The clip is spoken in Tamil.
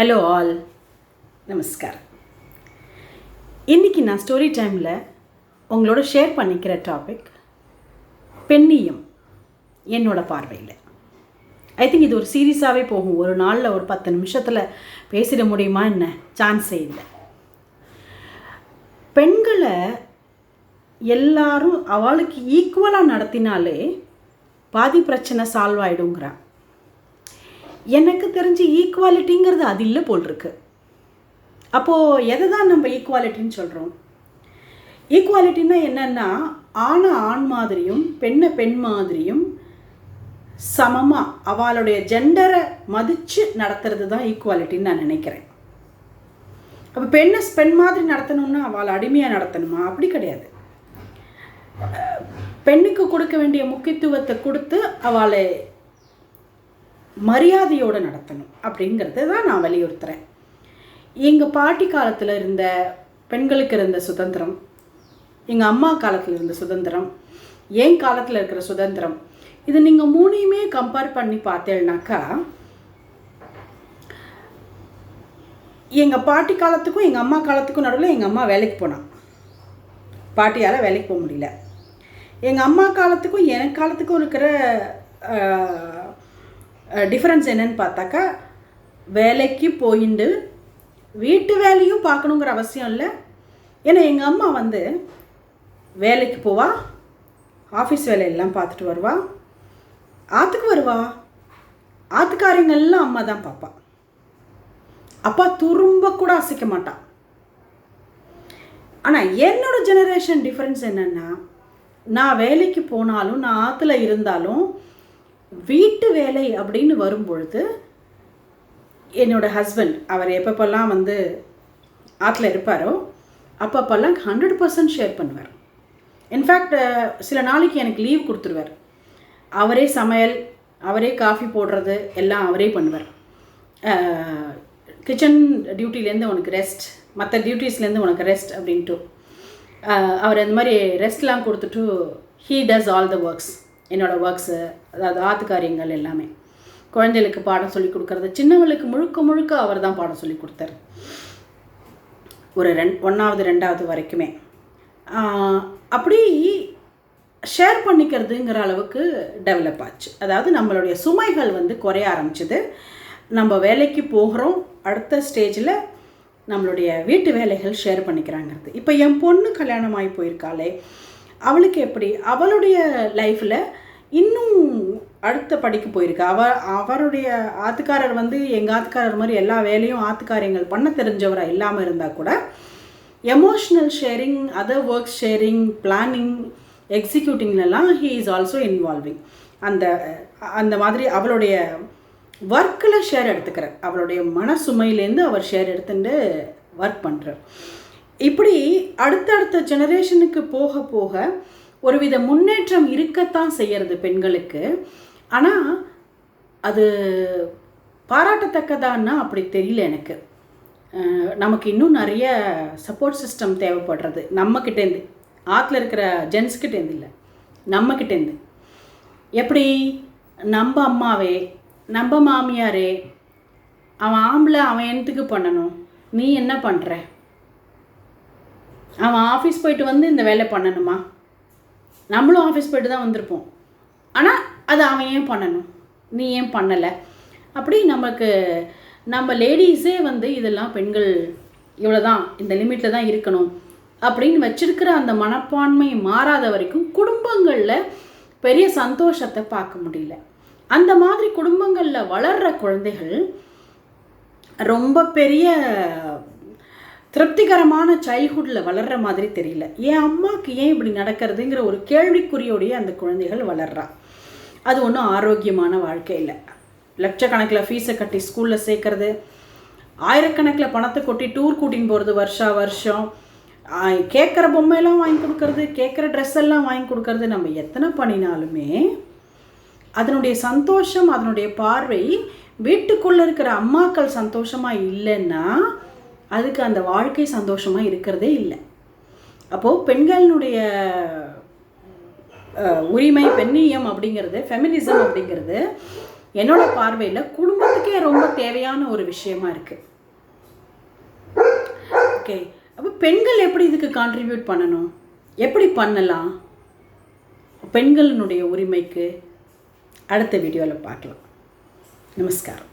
ஹலோ ஆல் நமஸ்கார் இன்றைக்கி நான் ஸ்டோரி டைமில் உங்களோட ஷேர் பண்ணிக்கிற டாபிக் பெண்ணியம் என்னோட பார்வையில். ஐ திங்க் இது ஒரு சீரியஸாகவே போகும். ஒரு நாளில் ஒரு பத்து நிமிஷத்தில் பேசிட முடியுமா என்ன? சான்ஸே இல்லை. பெண்களை எல்லாரும் அவளுக்கு ஈக்குவலாக நடத்தினாலே பாதி பிரச்சனை சால்வ் ஆகிடுங்கிறான் எனக்கு தெரிஞ்சு ஈக்குவாலிட்டிங்கிறது அது இல்லை போல் இருக்கு அப்போது எதை தான் நம்ம ஈக்குவாலிட்டின்னு சொல்கிறோம் ஈக்குவாலிட்டின்னா என்னென்னா ஆணை ஆண் மாதிரியும் பெண்ணை பெண் மாதிரியும் சமமாக அவளுடைய ஜெண்டரை மதித்து நடத்துறது தான் ஈக்குவாலிட்டின்னு நான் நினைக்கிறேன். அப்போ பெண்ணை பெண் மாதிரி நடத்தணும்னா அவளை அடிமையாக நடத்தணுமா? அப்படி கிடையாது. பெண்ணுக்கு கொடுக்க வேண்டிய முக்கியத்துவத்தை கொடுத்து அவளை மரியாதையோடு நடத்தணும் அப்படிங்கிறத தான் நான் வலியுறுத்துகிறேன் எங்கள் பாட்டி காலத்தில் இருந்த பெண்களுக்கு இருந்த சுதந்திரம் எங்கள் அம்மா காலத்தில் இருந்த சுதந்திரம் என் காலத்தில் இருக்கிற சுதந்திரம் இது நீங்கள் மூணையுமே கம்பேர் பண்ணி பார்த்தேன்னாக்கா எங்கள் பாட்டி காலத்துக்கும் எங்கள் அம்மா காலத்துக்கும் நடுவில் எங்கள் அம்மா வேலைக்கு போனான். பாட்டியால் வேலைக்கு போக முடியல. எங்கள் அம்மா காலத்துக்கும் என் காலத்துக்கும் இருக்கிற டிஃப்ரென்ஸ் என்னன்னு பார்த்தாக்கா வேலைக்கு போயிண்டு வீட்டு வேலையும் பார்க்கணுங்கிற அவசியம் இல்லை. ஏன்னா எங்கள் அம்மா வந்து வேலைக்கு போவா ஆஃபீஸ் வேலையெல்லாம் பார்த்துட்டு வருவா. ஆற்றுக்கு வருவா. ஆற்றுக்காரங்கள்லாம் அம்மா தான் பார்ப்பா. அப்பா துரும்ப கூட அசைக்க மாட்டான் ஆனால் என்னோட ஜெனரேஷன் டிஃப்ரென்ஸ் என்னென்னா நான் வேலைக்கு போனாலும் நான் ஆற்றுல இருந்தாலும் வீட்டு வேலை அப்படின்னு வரும்பொழுது என்னோடய ஹஸ்பண்ட் அவர் எப்பப்பெல்லாம் வந்து ஆற்றுல இருப்பாரோ அப்பப்பெல்லாம் ஹண்ட்ரட் பர்சன்ட் ஷேர் பண்ணுவார். இன்ஃபேக்ட் சில நாளைக்கு எனக்கு லீவ் கொடுத்துருவார். அவரே சமையல் அவரே காஃபி போடுறது எல்லாம் அவரே பண்ணுவார். கிச்சன் டியூட்டிலேருந்து உனக்கு ரெஸ்ட் மற்ற டியூட்டிஸ்லேருந்து உனக்கு ரெஸ்ட் அப்படின்ட்டு. அவர் அந்த மாதிரி ரெஸ்ட்லாம் கொடுத்துட்டு he does all the works என்னோடய ஒர்க்ஸு அதாவது ஆத்து காரியங்கள் எல்லாமே. குழந்தைகளுக்கு பாடம் சொல்லி கொடுக்கறது சின்னவளுக்கு முழுக்க முழுக்க அவர் தான் பாடம் சொல்லி கொடுத்தாரு. ஒரு ரெண் ஒன்றாவது ரெண்டாவது வரைக்குமே. அப்படி ஷேர் பண்ணிக்கிறதுங்கிற அளவுக்கு டெவலப் ஆச்சு. அதாவது நம்மளுடைய சுமைகள் வந்து குறைய ஆரம்பிச்சுது. நம்ம வேலைக்கு போகிறோம். அடுத்த ஸ்டேஜில் நம்மளுடைய வீட்டு வேலைகள் ஷேர் பண்ணிக்கிறாங்கிறது. இப்போ என் பொண்ணு கல்யாணம் ஆகி போயிருக்காளே. அவளுக்கு எப்படி? அவளுடைய லைஃப்பில் இன்னும் அடுத்த படிக்கு போயிருக்கு? அவ அவருடைய ஆத்துக்காரர் வந்து எங்கள் ஆத்துக்காரர் மாதிரி எல்லா வேலையும் ஆத்துக்காரியங்கள் பண்ண தெரிஞ்சவராக இல்லாமல் இருந்தால் கூட emotional sharing other work sharing planning எக்ஸிக்யூட்டிங்லலாம் he is also involving அந்த அந்த மாதிரி அவளுடைய ஒர்க்கில் ஷேர் எடுத்துக்கிறார். அவளுடைய மன சுமையிலேருந்து அவர் ஷேர் எடுத்துட்டு ஒர்க் பண்ணுறார் இப்படி அடுத்தடுத்த ஜெனரேஷனுக்கு போக போக ஒருவித முன்னேற்றம் இருக்கத்தான் செய்கிறது பெண்களுக்கு. ஆனால் அது பாராட்டத்தக்கதான்னா அப்படி தெரியல எனக்கு. நமக்கு இன்னும் நிறைய சப்போர்ட் சிஸ்டம் தேவைப்படுறது. நம்மக்கிட்டேருந்து ஆற்றுல இருக்கிற ஜென்ஸ்கிட்டேருந்து இல்லை. நம்மக்கிட்டேருந்து எப்படி? நம்ம அம்மாவே நம்ம மாமியாரே அவன் ஆம்பளை அவன் என்னத்துக்கு பண்ணணும்? நீ என்ன பண்ணுற அவன் ஆஃபீஸ் போயிட்டு வந்து இந்த வேலை பண்ணணுமா? நம்மளும் ஆஃபீஸ் போயிட்டு தான் வந்திருப்போம். ஆனால் அது அவன் ஏன் பண்ணணும்? நீ ஏன் பண்ணலை? அப்படி நமக்கு நம்ம லேடிஸே வந்து இதெல்லாம் பெண்கள் இவ்வளோ தான் இந்த லிமிட்டில் தான் இருக்கணும் அப்படின்னு வச்சிருக்கிற அந்த மனப்பான்மை மாறாத வரைக்கும் குடும்பங்களில் பெரிய சந்தோஷத்தை பார்க்க முடியல. அந்த மாதிரி குடும்பங்களில் வளர்கிற குழந்தைகள் ரொம்ப பெரிய திருப்திகரமான சைல்ட்ஹுட்டில் வளர்கிற மாதிரி தெரியல. என் அம்மாவுக்கு ஏன் இப்படி நடக்கிறதுங்கிற ஒரு கேள்விக்குறியோடைய அந்த குழந்தைகள் வளர்றா. அது ஒன்றும் ஆரோக்கியமான வாழ்க்கை இல்லை. லட்சக்கணக்கில் ஃபீஸை கட்டி ஸ்கூலில் சேர்க்கறது ஆயிரக்கணக்கில் பணத்தை கொட்டி டூர் கூட்டின்னு போகிறது வருஷா வருஷம். கேட்குற பொம்மையெல்லாம் வாங்கி கொடுக்கறது கேட்குற ட்ரெஸ் எல்லாம் வாங்கி கொடுக்கறது நம்ம எத்தனை பண்ணினாலுமே அதனுடைய சந்தோஷம் அதனுடைய பார்வை வீட்டுக்குள்ளே இருக்கிற அம்மாக்கள் சந்தோஷமாக இல்லைன்னா அதுக்கு அந்த வாழ்க்கை சந்தோஷமாக இருக்கிறதே இல்லை. அப்போது பெண்களினுடைய உரிமை பெண்ணியம் அப்படிங்கிறது ஃபெமினிசம் அப்படிங்கிறது என்னோட பார்வையில் குடும்பத்துக்கே ரொம்ப தேவையான ஒரு விஷயமா இருக்குது ஓகே அப்போ பெண்கள் எப்படி இதுக்கு கான்ட்ரிபியூட் பண்ணணும்? எப்படி பண்ணலாம்? பெண்களினுடைய உரிமைக்கு அடுத்த வீடியோவில் பார்க்கலாம். நமஸ்காரம்.